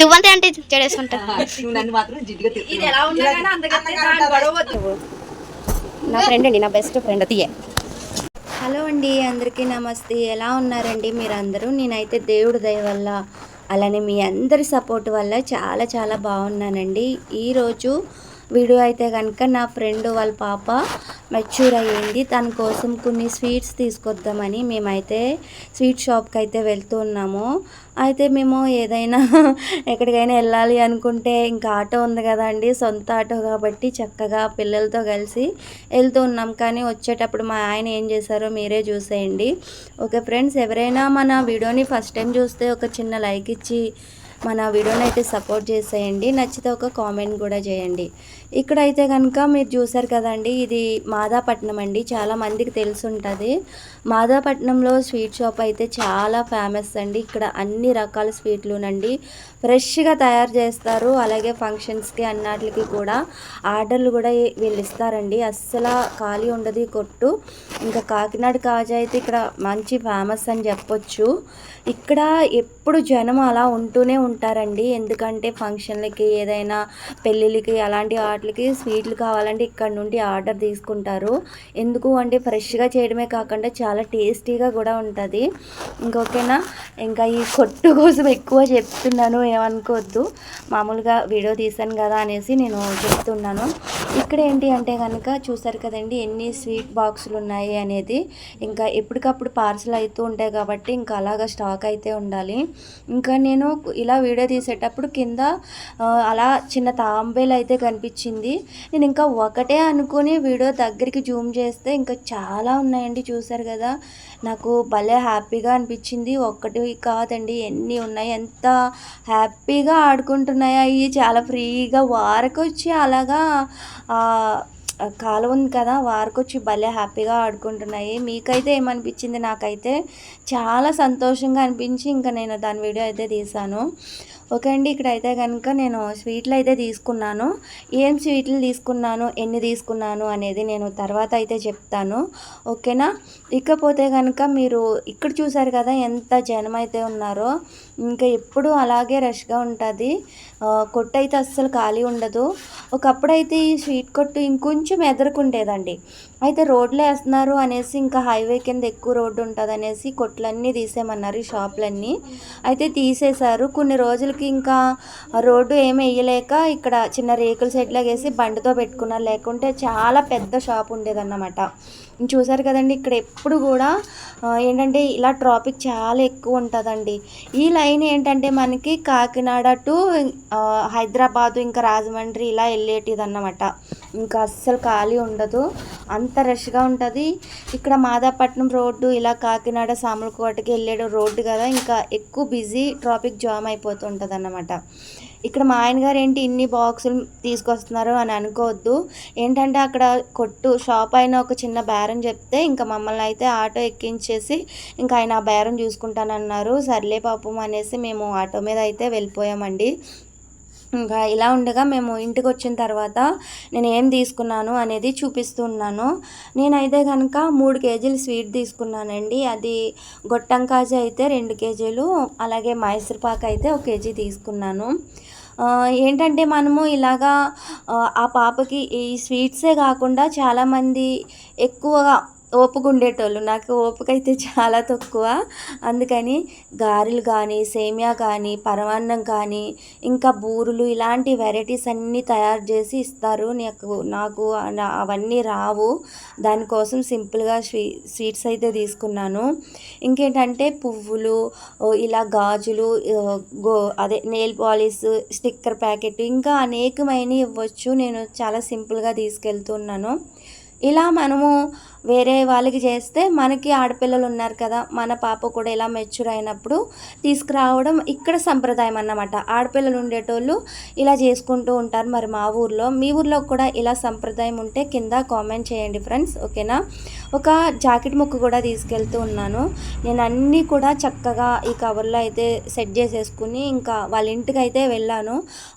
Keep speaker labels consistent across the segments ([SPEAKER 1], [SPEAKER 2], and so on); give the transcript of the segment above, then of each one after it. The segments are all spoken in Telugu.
[SPEAKER 1] దువ్వంతే అంటే
[SPEAKER 2] వద్దు.
[SPEAKER 1] నా ఫ్రెండ్ అండి నా బెస్ట్ ఫ్రెండ్ తీయే
[SPEAKER 3] హలో అండి అందరికీ నమస్తే. ఎలా ఉన్నారండి మీరందరూ? నేనైతే దేవుడి దయ వల్ల అలానే మీ అందరి సపోర్ట్ వల్ల చాలా చాలా బాగున్నానండి. ఈరోజు వీడియో అయితే కనుక నా ఫ్రెండ్ వాళ్ళ పాప మెచ్యూర్ అయ్యింది. తన కోసం కొన్ని స్వీట్స్ తీసుకొద్దామని మేమైతే స్వీట్ షాప్కి అయితే వెళ్తున్నాము అయితే మేము ఏదైనా ఎక్కడికైనా వెళ్ళాలి అనుకుంటే ఇంకా ఆటో ఉంది కదండి సొంత ఆటో కాబట్టి చక్కగా పిల్లలతో కలిసి వెళ్తూ ఉన్నాం. కానీ వచ్చేటప్పుడు మా ఆయన ఏం చేశారో మీరే చూసేయండి. ఓకే ఫ్రెండ్స్ ఎవరైనా మన వీడియోని ఫస్ట్ టైం చూస్తే ఒక చిన్న లైక్ ఇచ్చి మన వీడియోని అయితే సపోర్ట్ చేసేయండి. నచ్చితే ఒక కామెంట్ కూడా చేయండి. ఇక్కడైతే కనుక మీరు చూసారు కదండి ఇది మాదాపట్నం అండి. చాలా మందికి తెలిసి ఉంటుంది మాదాపట్నంలో స్వీట్ షాప్ అయితే చాలా ఫేమస్ అండి. ఇక్కడ అన్ని రకాల స్వీట్లునండి. ఫ్రెష్గా తయారు చేస్తారు. అలాగే ఫంక్షన్స్కి అన్నిటికి కూడా ఆర్డర్లు కూడా వీళ్ళు ఇస్తారండి అస్సలు ఖాళీ ఉండదు కొట్టు. ఇంకా కాకినాడ కాజా అయితే ఇక్కడ మంచి ఫేమస్ అని చెప్పొచ్చు. ఇక్కడ ఎప్పుడు జనం అలా ఉంటూనే ఉంటారండి. ఎందుకంటే ఫంక్షన్లకి ఏదైనా పెళ్ళిళ్ళకి అలాంటి వాటికి స్వీట్లు కావాలంటే ఇక్కడ నుండి ఆర్డర్ తీసుకుంటారు. ఎందుకు అంటే ఫ్రెష్గా చేయడమే కాకుండా చాలా టేస్టీగా కూడా ఉంటుంది. ఇంకొకేనా ఇంకా ఈ కొట్టు కోసం ఎక్కువ చెప్తున్నాను ఏమనుకోవద్దు. మామూలుగా వీడియో తీశాను కదా అనేసి నేను చెప్తున్నాను. ఇక్కడ ఏంటి అంటే కనుక చూసారు కదండి ఎన్ని స్వీట్ బాక్సులు ఉన్నాయి అనేది. ఇంకా ఎప్పటికప్పుడు పార్సల్ అవుతూ ఉంటాయి కాబట్టి ఇంకా అలాగా స్టాక్ అయితే ఉండాలి. ఇంకా నేను ఇలా వీడియో తీసేటప్పుడు కింద అలా చిన్న తాంబేలు అయితే కనిపించింది. నేను ఇంకా ఒకటే అనుకుని వీడియో దగ్గరికి జూమ్ చేస్తే ఇంకా చాలా ఉన్నాయండి చూసారు కదా. నాకు భలే హ్యాపీగా అనిపించింది. ఒక్కటి కాదండి ఎన్ని ఉన్నాయి? ఎంత హ్యాపీగా ఆడుకుంటున్నాయి? అవి చాలా ఫ్రీగా వారకొచ్చి అలాగా కాలం ఉంది కదా వారికొచ్చి భలే హ్యాపీగా ఆడుకుంటున్నాయి. మీకైతే ఏమనిపించింది? నాకైతే చాలా సంతోషంగా అనిపించి ఇంకా నేను దాని వీడియో అయితే తీశాను. ఓకే అండి ఇక్కడ అయితే కనుక నేను స్వీట్లు అయితే తీసుకున్నాను. ఏం స్వీట్లు తీసుకున్నాను ఎన్ని తీసుకున్నాను అనేది నేను తర్వాత అయితే చెప్తాను. ఓకేనా ఇకపోతే కనుక మీరు ఇక్కడ చూసారు కదా ఎంత జనం అయితే ఉన్నారో ఇంకా ఎప్పుడు అలాగే రష్గా ఉంటుంది. కొట్టు అయితే అస్సలు ఖాళీ ఉండదు. ఒకప్పుడైతే ఈ స్వీట్ కొట్టు ఇంకొంచెం ఎదురుకుండేదండి. అయితే రోడ్లు వేస్తున్నారు అనేసి ఇంకా హైవే కింద ఎక్కువ రోడ్డు ఉంటుంది అనేసి కొట్లన్నీ తీసేయమన్నారు ఈ షాపులన్నీ. అయితే తీసేశారు. కొన్ని రోజులకి ఇంకా రోడ్డు ఏమి వేయలేక ఇక్కడ చిన్న రేకుల షెడ్లాగేసి వేసి బండితో పెట్టుకున్నారు. లేకుంటే చాలా పెద్ద షాప్ ఉండేదన్నమాట. చూసారు కదండి ఇక్కడ ఎప్పుడు కూడా ఏంటంటే ఇలా ట్రాఫిక్ చాలా ఎక్కువ ఉంటుందండి. ఈ లైన్ ఏంటంటే మనకి కాకినాడ టు హైదరాబాదు ఇంకా రాజమండ్రి ఇలా వెళ్ళేటిది అన్నమాట ఇంకా అస్సలు ఖాళీ ఉండదు అంత రష్గా ఉంటుంది. ఇక్కడ మాదాపట్నం రోడ్డు ఇలా కాకినాడ సామలకోటకి వెళ్ళే రోడ్డు కదా ఇంకా ఎక్కువ బిజీ ట్రాఫిక్ జామ్ అయిపోతుంటుంది అన్నమాట ఇక్కడ మా ఆయన గారు ఏంటి ఇన్ని బాక్సులు తీసుకొస్తున్నారు అని అనుకోవద్దు. ఏంటంటే అక్కడ కొట్టు షాప్ అయిన ఒక చిన్న బేరం చెప్తే ఇంకా మమ్మల్ని అయితే ఆటో ఎక్కించేసి ఇంకా ఆయన ఆ బేరం చూసుకుంటానన్నారు. సర్లే పాపం అనేసి మేము ఆటో మీద అయితే వెళ్ళిపోయామండి. ఇంకా ఇలా ఉండగా మేము ఇంటికి వచ్చిన తర్వాత నేను ఏం తీసుకున్నాను అనేది చూపిస్తున్నాను. నేనైతే కనుక మూడు కేజీలు స్వీట్ తీసుకున్నానండి. అది గొట్టం కాజా అయితే రెండు కేజీలు అలాగే మైసూర్పాక్ అయితే ఒక కేజీ తీసుకున్నాను. ఏంటంటే మనము ఇలాగా ఆ, పాపకి ఈ స్వీట్సే కాకుండా చాలామంది ఎక్కువగా ఓపిక ఉండేటోళ్ళు నాకు ఓపిక అయితే చాలా తక్కువ. అందుకని గారెలు కానీ సేమియా కానీ పరమాన్నం కానీ ఇంకా బూరులు ఇలాంటి వెరైటీస్ అన్నీ తయారు చేసి ఇస్తారు. నాకు నాకు అవన్నీ రావు. దానికోసం సింపుల్గా స్వీ స్వీట్స్ అయితే తీసుకున్నాను. ఇంకేంటంటే పువ్వులు ఇలా గాజులు గో అదే నెయిల్ పాలిష్ స్టిక్కర్ ప్యాకెట్ ఇంకా అనేకమైనవి ఇవ్వచ్చు. నేను చాలా సింపుల్గా తీసుకెళ్తున్నాను. ఇలా మనము వేరే వాళ్ళకి చేస్తే మనకి ఆడపిల్లలు ఉన్నారు కదా మన పాప కూడా ఇలా మెచ్యూర్ అయినప్పుడు తీసుకురావడం ఇక్కడ సంప్రదాయం అన్నమాట. ఆడపిల్లలు ఉండేటోళ్ళు ఇలా చేసుకుంటూ ఉంటారు మరి మా ఊర్లో. మీ ఊర్లో కూడా ఇలా సంప్రదాయం ఉంటే కింద కామెంట్ చేయండి ఫ్రెండ్స్ ఓకేనా ఒక జాకెట్ ముక్క కూడా తీసుకెళ్తూ ఉన్నాను. నేను అన్నీ కూడా చక్కగా ఈ కవర్లో అయితే సెట్ చేసేసుకుని ఇంకా వాళ్ళ ఇంటికి అయితే వెళ్ళాను.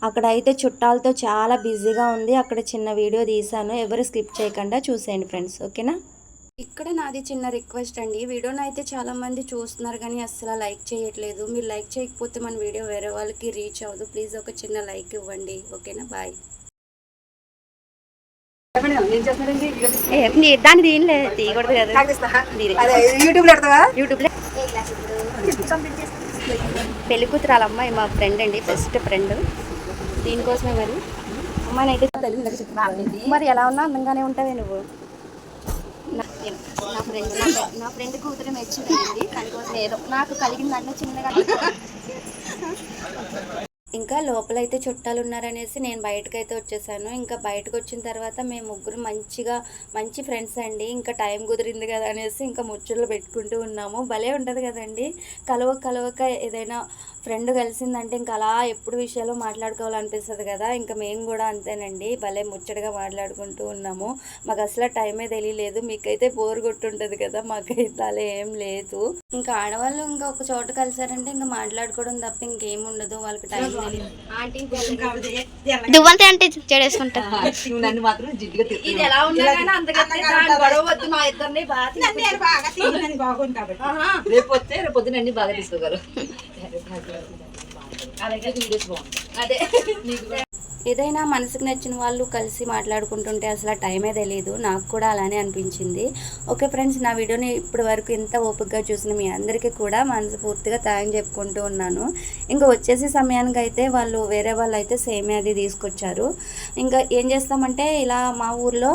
[SPEAKER 3] అక్కడ అయితే చుట్టాలతో చాలా బిజీగా ఉంది. అక్కడ చిన్న వీడియో తీశాను. ఎవరు స్కిప్ చేయకుండా చూసేయండి ఫ్రెండ్స్ ఓకేనా ఇక్కడ నాది చిన్న రిక్వెస్ట్ అండి. వీడియోని అయితే చాలా మంది చూస్తున్నారు కానీ అస్సలు లైక్ చేయట్లేదు. మీరు లైక్ చేయకపోతే మన వీడియో వేరే వాళ్ళకి రీచ్ అవ్వదు. ప్లీజ్ ఒక చిన్న లైక్ ఇవ్వండి. ఓకేనా? బాయ్.
[SPEAKER 4] చెప్పండి ఏం చేస్తున్నారండి వీడియో తీసి-
[SPEAKER 1] ఏ, నీ- దాన్ని దీనిలే తీయకూడదు కదా. యూట్యూబ్లో పెళ్ళి కూతురు వాళ్ళ అమ్మాయి మా ఫ్రెండ్ అండి బెస్ట్ ఫ్రెండ్ దీనికోసమే మరి. అమ్మాయిని అయితే మరి ఎలా ఉన్నా అందంగానే ఉంటావే నువ్వు. నా నా ఫ్రెండ్ నా ఫ్రెండ్ కూతురు మెచ్చింది దానికోసం ఏదో నాకు కలిగిన దాంట్లో చిన్నగా
[SPEAKER 3] ఇంకా లోపలైతే చుట్టాలు ఉన్నారనేసి నేను బయటకు అయితే వచ్చేసాను. ఇంకా బయటకు వచ్చిన తర్వాత మేము ముగ్గురు మంచిగా మంచి ఫ్రెండ్స్ అండి. ఇంకా టైం కుదిరింది కదా అనేసి ఇంకా ముచ్చట్లు పెట్టుకుంటూ ఉన్నాము. భలే ఉంటుంది కదండి. కలవ కలవక ఏదైనా ఫ్రెండ్ కలిసిందంటే ఇంకా అలా ఎప్పుడు విషయాలు మాట్లాడుకోవాలనిపిస్తుంది కదా. ఇంకా మేము కూడా అంతేనండి. భలే ముచ్చటగా మాట్లాడుకుంటూ ఉన్నాము. మాకు అసలు టైమే తెలియలేదు. మీకైతే బోర్ కొట్టుంటుంది కదా. మాకైతే అలా ఏం లేదు. ఇంకా ఆడవాళ్ళు ఇంకా ఒక చోట కలిసారంటే ఇంకా మాట్లాడుకోవడం తప్ప ఇంకేం ఉండదు వాళ్ళకి టైం
[SPEAKER 1] దువ్వంతే అంటే
[SPEAKER 4] నన్ను మాత్రం
[SPEAKER 2] ఇది. ఎలా ఉన్నా కానీ అందుకని దాని గొడవ వద్దు మా ఇద్దరిని బాగా
[SPEAKER 5] నేను బాగా తిన్నాను బాగుంది కాబట్టి.
[SPEAKER 2] ఆహా.
[SPEAKER 4] రేపు వస్తే రేపు పొద్దున అన్ని బాగా తీసుకోగలరు. అలాగే వీడియోస్ బాగుంటాయి.
[SPEAKER 2] అదే.
[SPEAKER 3] ఏదైనా మనసుకు నచ్చిన వాళ్ళు కలిసి మాట్లాడుకుంటుంటే అసలు టైమే తెలియదు నాకు కూడా అలానే అనిపించింది. ఓకే ఫ్రెండ్స్ నా వీడియోని ఇప్పటి వరకు ఇంత ఓపికగా చూసిన మీ అందరికీ కూడా మనస్ఫూర్తిగా థ్యాంక్ చెప్పుకుంటూ ఉన్నాను. ఇంకా వచ్చేసే సమయానికి అయితే వాళ్ళు వేరే వాళ్ళు అయితే సేమియా అది తీసుకొచ్చారు. ఇంకా ఏం చేస్తామంటే ఇలా మా ఊర్లో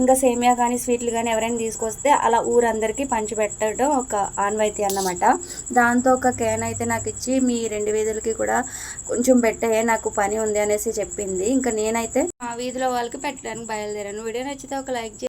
[SPEAKER 3] ఇంకా సేమియా కానీ స్వీట్లు కానీ ఎవరైనా తీసుకొస్తే అలా ఊరందరికీ పంచిపెట్టడం ఒక ఆన్వాయితీ అన్నమాట. దాంతో ఒక క్యాన్ అయితే నాకు ఇచ్చి మీ రెండు వీధులకి కూడా కొంచెం పెట్టే నాకు పని ఉంది అనేసి చెప్పింది. ఇంకా నేనైతే మా వీధిలో వాళ్ళకి పెట్టడానికి బయలుదేరాను. వీడియో నచ్చితే ఒక లైక్